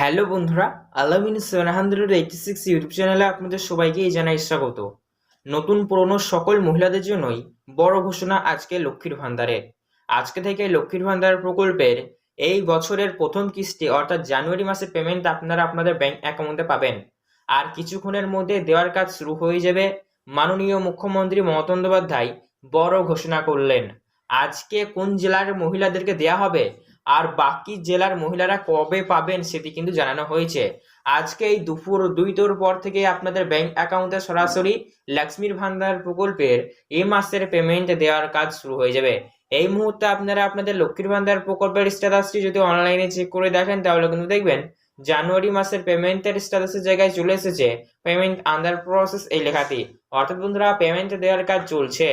Hello বন্ধুরা Alamin seven hundred eighty six YouTube চ্যানেলে আপনাদের সবাইকে জানাই স্বাগত। নতুন পুরনো সকল মহিলাদের জন্যই বড় ঘোষণা আজকে লক্ষ্মীর ভান্ডারের আজকে থেকে লক্ষ্মীর ভান্ডার প্রকল্পের এই বছরের প্রথম কিস্তি অর্থাৎ জানুয়ারি মাসে পেমেন্ট আপনারা আপনাদের ব্যাংক অ্যাকাউন্টে পাবেন। আর কিছুক্ষণের মধ্যে দেওয়ার কাজ শুরু হয়ে যাবে, মাননীয় মুখ্যমন্ত্রী মমতা বন্দ্যোপাধ্যায় বড় ঘোষণা করলেন। আজকে কোন জেলার মহিলাদেরকে দেয়া হবে? আর বাকি জেলার মহিলারা কবে পাবেন সেটি কিন্তু জানানো হয়েছে। আজকে এই দুপুর দুইটোর পর থেকে আপনাদের ব্যাংক অ্যাকাউন্টে সরাসরি লক্ষ্মীর ভান্ডার প্রকল্পের এ মাসের পেমেন্ট দেওয়ার কাজ শুরু হয়ে যাবে। এই মুহূর্তে আপনারা আপনাদের লক্ষ্মীর ভান্ডার প্রকল্পের স্ট্যাটাসটি যদি অনলাইনে চেক করে দেখেন, তাহলে কিন্তু দেখবেন জানুয়ারি মাসের পেমেন্টের স্ট্যাটাসের জায়গায় চলে এসেছে পেমেন্ট আন্ডার প্রসেস এই লেখাটি। অর্থাৎ বন্ধুরা পেমেন্ট দেওয়ার কাজ চলছে।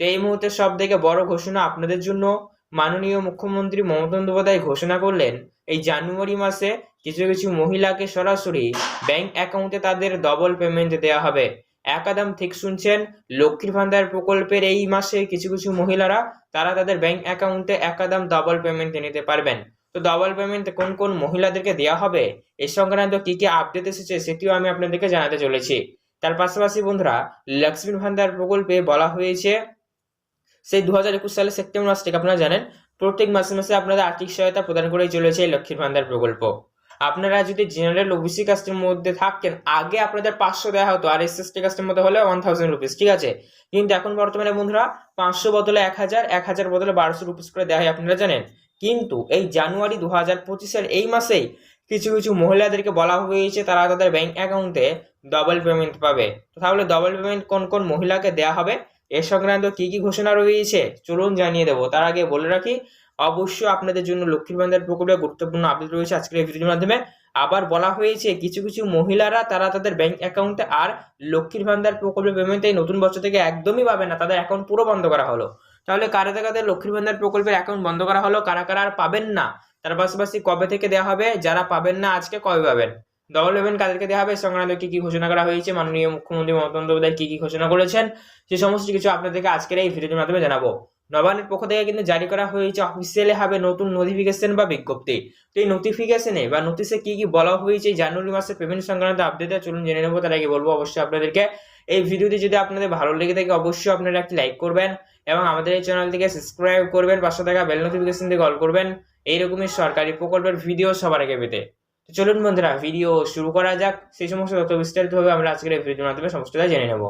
তো এই মুহূর্তে সব থেকে বড় ঘোষণা আপনাদের জন্য। মাননীয় মুখ্যমন্ত্রী মমতা বন্দ্যোপাধ্যায় ঘোষণা করলেন, এই জানুয়ারি মাসে কিছু কিছু মহিলাকে সরাসরি ব্যাংক অ্যাকাউন্টে তাদের ডবল পেমেন্ট দেওয়া হবে। একাদম ঠিক শুনছেন, লক্ষ্মীর ভান্ডার প্রকল্পের এই মাসে কিছু কিছু মহিলারা, তারা তাদের ব্যাংক অ্যাকাউন্টে একাদম ডবল পেমেন্ট নিতে পারবেন। তো ডবল পেমেন্ট কোন কোন মহিলাদেরকে দেওয়া হবে, এ সংক্রান্ত কি কি আপডেট এসেছে সেটিও আমি আপনাদেরকে জানাতে চলেছি। তার পাশাপাশি বন্ধুরা, লক্ষ্মীর ভান্ডার প্রকল্পে বলা হয়েছে সেই দু হাজার একুশ সালের সেপ্টেম্বর মাস থেকে আপনারা জানেন, প্রত্যেক মাসে মাসে আপনাদের আর্থিক সহায়তা প্রদান করেই চলেছে এই লক্ষ্মীর ভান্ডার প্রকল্প। আপনারা যদি জেনারেল ওবিসি কাস্টের মধ্যে থাকেন, আগে আপনাদের পাঁচশো দেওয়া হতো, আর এস এসটি কাস্টের মধ্যে হলে ওয়ান থাউজেন্ড রুপিস ঠিক আছে? কিন্তু এখন বর্তমানে বন্ধুরা, পাঁচশো বদলে এক হাজার এক হাজার বদলে বারোশো রুপিস করে দেওয়া হয়, আপনারা জানেন। কিন্তু এই জানুয়ারি দু হাজার পঁচিশের এই মাসেই কিছু কিছু মহিলাদেরকে বলা হয়েছে, তারা তাদের ব্যাংক অ্যাকাউন্টে ডবল পেমেন্ট পাবে। তাহলে ডবল পেমেন্ট কোন কোন মহিলাকে দেওয়া হবে? এ সংক্রান্ত কি কি ঘোষণা রয়েছে, চলুন জানিয়ে দেবো। তার আগে বলে রাখি, অবশ্যই আপনাদের জন্য লক্ষ্মীর ভান্ডার প্রকল্পে গুরুত্বপূর্ণ আপডেট রয়েছে আজকের এই ভিডিওর মাধ্যমে। আবার বলা হয়েছে, কিছু কিছু মহিলারা, তারা তাদের ব্যাংক অ্যাকাউন্টে আর লক্ষ্মীর ভান্ডার প্রকল্পের পেমেন্ট এই নতুন বছর থেকে একদমই পাবে না, তাদের অ্যাকাউন্ট পুরো বন্ধ করা হলো। তাহলে কারা কাদের লক্ষ্মীর ভান্ডার প্রকল্পের অ্যাকাউন্ট বন্ধ করা হলো, কারা কারা আর পাবেন না, তার পাশাপাশি কবে থেকে দেওয়া হবে, যারা পাবেন না, আজকে কবে পাবেন? ডবল পেমেন্ট কাদেরকে দেওয়া হবে? সংক্রান্ত কি কি ঘোষণা করা হয়েছে? মাননীয় মুখ্যমন্ত্রী মমতা বন্দ্যোপাধ্যায় কি কি ঘোষণা করেছেন? সে সমস্ত কিছু আপনাদেরকে আজকের এই ভিডিওর মাধ্যমে জানাব। নবান্নের পক্ষ থেকে কিন্তু জারি করা হয়েছে অফিসিয়ালি হবে নতুন নোটিফিকেশন বা বিজ্ঞপ্তি। তো এই নোটিফিকেশনে বা নোটিশে কি কি বলা হয়েছে জানুয়ারি মাসের পেমেন্ট সংক্রান্ত আপডেটে চলুন জেনে নেব, তার আগে বলব অবশ্যই আপনাদেরকে। এই ভিডিওটি যদি আপনাদের ভালো লেগে থাকে, অবশ্যই আপনারা একটি লাইক করবেন এবং আমাদের এই চ্যানেল থেকে সাবস্ক্রাইব করবেন, পাশে থাকা বেল নোটিফিকেশন দিয়ে কল করবেন। এইরকমই সরকারি প্রকল্পের ভিডিও সবার আগে পেতে। চলুন বন্ধুরা ভিডিও শুরু করা যাক। সেই সমস্ত তথ্য বিস্তারিতভাবে আমরা আজকের এই ভিডিওর মাধ্যমে সমস্তটা জেনে নেব।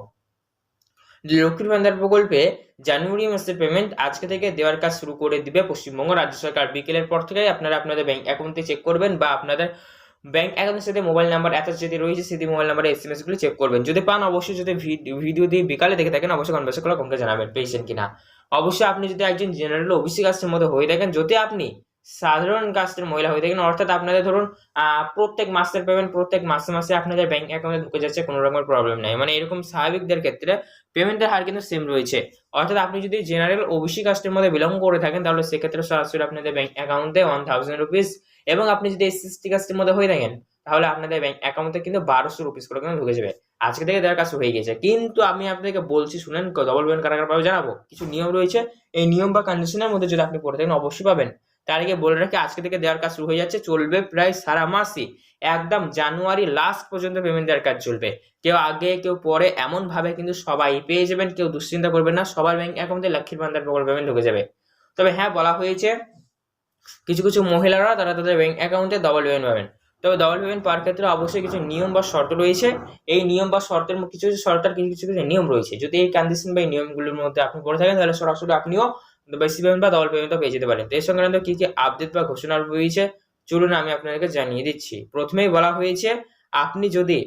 লক্ষ্মীর ভান্ডার প্রকল্পে জানুয়ারি মাসের পেমেন্ট আজকে থেকে দেওয়ার কাজ শুরু করে দিবে পশ্চিমবঙ্গ রাজ্য সরকার। বিকেলের পর থেকেই আপনারা আপনাদের ব্যাংক অ্যাকাউন্টে চেক করবেন বা আপনাদের ব্যাংক অ্যাকাউন্টের সাথে মোবাইল নাম্বার অ্যাটাচ যদি রয়েছে, সেটি মোবাইল নাম্বারে এস এম এসগুলো চেক করবেন। যদি পান, অবশ্যই যদি ভিডিও দিয়ে বিকালে দেখে থাকেন, অবশ্যই কনভার্স করে কমকে জানাবেন, পেয়েছেন কিনা। অবশ্যই আপনি যদি একজন জেনারেল ওবিসি কাস্টের মধ্যে হয়ে থাকেন, যদি আপনি সাধারণ কাস্টের মহিলা হয়ে থাকেন। অর্থাৎ আপনাদের ধরুন প্রত্যেক মাসের পেমেন্ট প্রত্যেক মাসে মাসে আপনাদের ব্যাংক অ্যাকাউন্টে ঢুকে যাচ্ছে, কোনো রকমের প্রবলেম নেই। মানে এরকম স্বাভাবিকদের ক্ষেত্রে পেমেন্টের হার কিন্তু সেম রয়েছে। অর্থাৎ আপনি যদি জেনারেল ওবিসি কাস্টের মধ্যে বিলং করে থাকেন, তাহলে সেক্ষেত্রে সরাসরি আপনাদের ব্যাংক অ্যাকাউন্টে ওয়ান থাউজেন্ড রুপিস এবং আপনি যদি এসসি কাস্টের মধ্যে হয়ে থাকেন, তাহলে আপনাদের ব্যাংক অ্যাকাউন্টে কিন্তু বারোশো রুপিস করে কিন্তু ঢুকে যাবে। আজকে থেকে দেওয়ার শুরু হয়ে গেছে কিন্তু আমি আপনাদেরকে বলছি, শুনেন ডবল পেমেন্ট কারা কারা পাবে জানাব। কিছু নিয়ম রয়েছে। এই নিয়ম বা কন্ডিশনের মধ্যে যদি আপনি পড়ে থাকেন, অবশ্যই পাবেন। তার আগে বলে রাখি, আজকে থেকে দেওয়ার কাজ শুরু হয়ে যাচ্ছে, চলবে প্রায় সারা মাসই। একদম জানুয়ারি লাস্ট পর্যন্ত পেমেন্ট দেওয়ার কাজ চলবে। কেউ আগে, কেউ পরে এমন ভাবে কিন্তু সবাই পেয়ে যাবেন, কেউ দুশ্চিন্তা করবেন না, সবার ব্যাংক অ্যাকাউন্টে লক্ষ্মীর ভান্ডার প্রকল্প পেমেন্ট ঢুকে যাবে। তবে হ্যাঁ বলা হয়েছে, কিছু কিছু মহিলারা, তারা তাদের ব্যাংক অ্যাকাউন্টে ডবল পেমেন্ট পাবেন। তবে ডবল পেমেন্ট পাওয়ার ক্ষেত্রে অবশ্যই কিছু নিয়ম বা শর্ত রয়েছে। এই নিয়ম বা শর্তের কিছু কিছু শর্তের কিছু কিছু কিছু নিয়ম রয়েছে। যদি এই কন্ডিশন বা এই নিয়মগুলোর মধ্যে আপনি পড়ে থাকেন, তাহলে সরাসরি আপনিও বেশি পেমেন্ট বা ডবল পেমেন্টও পেয়ে যেতে পারেন। তো এই সংক্রান্ত কী কী আপডেট বা ঘোষণা রয়েছে, চলুন আমি আপনাদেরকে জানিয়ে দিচ্ছি। প্রথমেই বলা হয়েছে, আপনি যদি,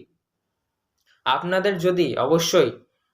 আপনাদের যদি অবশ্যই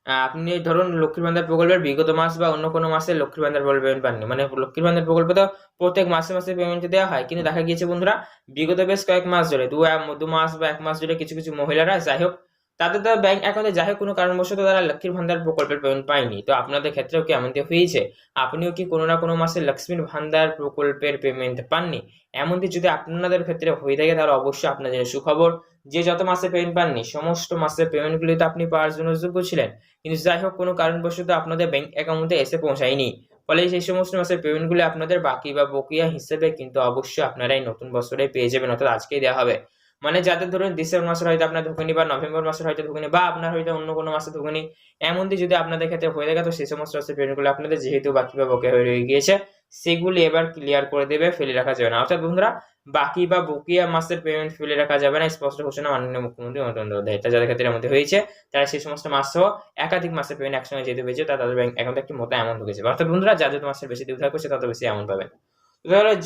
আপনি ধরুন লক্ষ্মীর ভান্ডার প্রকল্পের বিগত মাস বা অন্য কোনো মাসে লক্ষ্মীর ভান্ডার প্রকল্প পেমেন্ট পাননি। মানে লক্ষ্মীর ভান্ডার প্রকল্প তো প্রত্যেক মাসে মাসে পেমেন্ট দেওয়া হয়। কিন্তু দেখা গিয়েছে বন্ধুরা, বিগত বেশ কয়েক মাস ধরে, দু দু মাস বা এক মাস ধরে কিছু কিছু মহিলারা, যাই হোক তাদের তো ব্যাংক অ্যাকাউন্টে হোক কোনো কারণবশত তারা লক্ষ্মীর ভান্ডার প্রকল্পের পেমেন্ট পায়নি। তো আপনাদের ক্ষেত্রেও কি এমনটি হয়েছে? আপনিও কি কোনো না কোনো মাসে লক্ষ্মীর ভান্ডার প্রকল্পের পেমেন্ট পাননি? এমনটি যদি আপনাদের ক্ষেত্রে হয়ে থাকে, তাহলে অবশ্যই আপনাদের জন্য সুখবর। যে যত মাসে পেমেন্ট পাননি, সমস্ত মাসের পেমেন্টগুলি তো আপনি পাওয়ার জন্য যোগ্য ছিলেন। কিন্তু যাই হোক কোনো কারণবশত আপনাদের ব্যাংক অ্যাকাউন্টে এসে পৌঁছায়নি। ফলে সেই সমস্ত মাসের পেমেন্টগুলি আপনাদের বাকি বা বকেয়া হিসেবে কিন্তু অবশ্যই আপনারা এই নতুন বছরে পেয়ে যাবেন, অর্থাৎ আজকেই দেওয়া হবে। মানে যাদের ধরুন ডিসেম্বর মাসের হয়তো আপনার ঢুকেনি বা নভেম্বর মাসের হয়তো ঢুকেনি বা আপনার হয়তো অন্য কোনো মাসে ঢুকেনি এমনটি যদি আপনাদের ক্ষেত্রে হয়ে থাকে, তো সেই সমস্ত রাশির পেমেন্টগুলো আপনাদের যেহেতু বাকি বা বকেয়া হয়ে রয়ে গিয়েছে, সেগুলি এবার ক্লিয়ার করে দেবে, ফেলে রাখা যাবে না। অর্থাৎ বন্ধুরা, বাকি বা বকেয়া মাসের পেমেন্ট ফেলে রাখা যাবে না, স্পষ্ট ঘোষণা মাননীয় মুখ্যমন্ত্রী মমতা বন্দ্যোপাধ্যায়। এটা যাদের ক্ষেত্রে এর মধ্যে হয়েছে, তারা সেই সমস্ত মাস সহ একাধিক মাসের পেমেন্ট একসঙ্গে যেহেতু হয়েছে তা তাদের ব্যাংক অ্যাকাউন্টে একটি মোটা অ্যামাউন্ট ঢুকেছে। অর্থাৎ বন্ধুরা যাদের মাসের বেশি দিন থাকবে, সে তত বেশি অ্যামাউন্ট পাবেন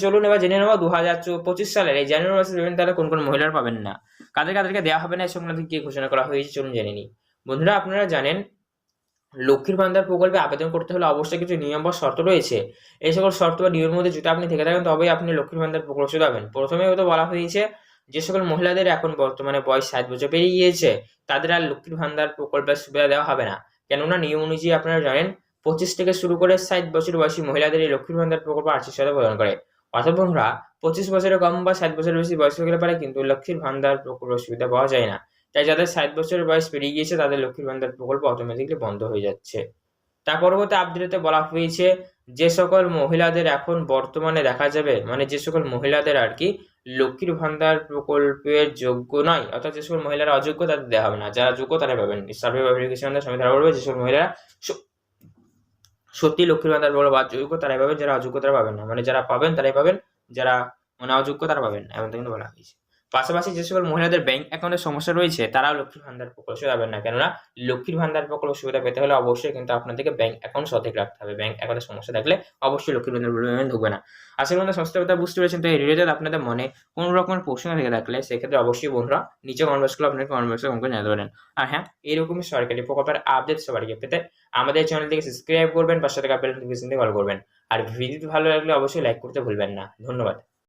চলুন এবার জেনে নেব দু হাজার পঁচিশ সালের এই জানুয়ারি মাসের পেমেন্ট তাহলে কোন কোন মহিলার পাবেন না। কাদের কাদেরকে দেওয়া হবে না এই সংক্রান্ত কি ঘোষণা করা হয়েছে চলুন জেনে নিই। বন্ধুরা, আপনারা জানেন, লক্ষ্মীর ভান্ডার প্রকল্পে আবেদন করতে হলে অবশ্যই কিছু নিয়ম বা শর্ত রয়েছে। এই সকল শর্ত বা নিয়মের মধ্যে যদি আপনি থেকে থাকেন, তবেই আপনি লক্ষ্মীর ভান্ডার প্রকল্প পাবেন প্রথমে তো বলা হয়েছে, যে সকল মহিলাদের এখন বর্তমানে বয়স ষাট বছর পেরিয়ে গিয়েছে, তাদের আর লক্ষ্মীর ভান্ডার প্রকল্পের সুবিধা দেওয়া হবে না। কেননা নিয়ম অনুযায়ী আপনারা জানেন পঁচিশ থেকে শুরু করে ষাট বছর বয়সী মহিলাদের এই লক্ষ্মীর ভান্ডার প্রকল্প আর্থিক সহায়তা প্রদান করে। অর্থাৎ বন্ধুরা, পঁচিশ বছরের কম বা ষাট বছরের বেশি বয়স হয়ে গেলে পারে কিন্তু লক্ষ্মীর ভান্ডার প্রকল্প সুবিধা পাওয়া যায় না। তাই যাদের ষাট বছরের বয়স পেরিয়ে গিয়েছে, তাদের লক্ষ্মীর ভান্ডার প্রকল্প অটোমেটিকলি বন্ধ হয়ে যাচ্ছে। তার পরবর্তী আপডেটে বলা হয়েছে, যে সকল মহিলাদের এখন বর্তমানে দেখা যাবে মানে যে সকল মহিলাদের আর কি লক্ষ্মীর ভান্ডার প্রকল্পের যোগ্য নয়, অর্থাৎ যে সকল মহিলারা অযোগ্য তাদের দেওয়া হবে না। যারা যোগ্য তারা পাবেন। সার্ভে ভেরিফিকেশনের সময় ধরা পড়বে যে সকল মহিলারা সত্যি লক্ষ্মীর ভান্ডার বলো বা যোগ্য তারাই পাবেন যারা অযোগ্য তারা পাবেন না। মানে যারা পাবেন তারাই পাবেন, যারা মানে অযোগ্য তারা পাবেন না এমন কিন্তু বলা হয়েছে। পাশাপাশি যে সকল মহিলাদের ব্যাংক অ্যাকাউন্টের সমস্যা রয়েছে, তারাও লক্ষ্মীর ভান্ডার প্রকল্প পাবেন না। কেননা, লক্ষ্মীর ভান্ডার প্রকল্প সুবিধা পেতে হলে অবশ্যই কিন্তু আপনাদেরকে ব্যাংক অ্যাকাউন্ট সঠিক রাখতে হবে। ব্যাংক অ্যাকাউন্টের সমস্যা থাকলে অবশ্যই লক্ষ্মীর ভান্ডার পেমেন্ট ঢুকবে না। আশা করি সমস্ত কথা বুঝতে পেরেছেন, তো এই রিলেটেড আপনাদের মনে কোনো রকমের প্রশ্ন থেকে থাকলে সেক্ষেত্রে অবশ্যই বন্ধুরা নিচে কমেন্ট বক্সগুলো আপনাকে কমেন্ট বক্সে কমেন্ট করে জানাতে পারেন। আর হ্যাঁ এরকমই সরকারি প্রকল্পের আপডেট সবার পেতে আমাদের চ্যানেলটিকে সাবস্ক্রাইব করবেন নোটিফিকেশন দিয়ে কল করবেন। আর ভিডিও ভালো লাগলে অবশ্যই লাইক করতে ভুলবেন না। ধন্যবাদ।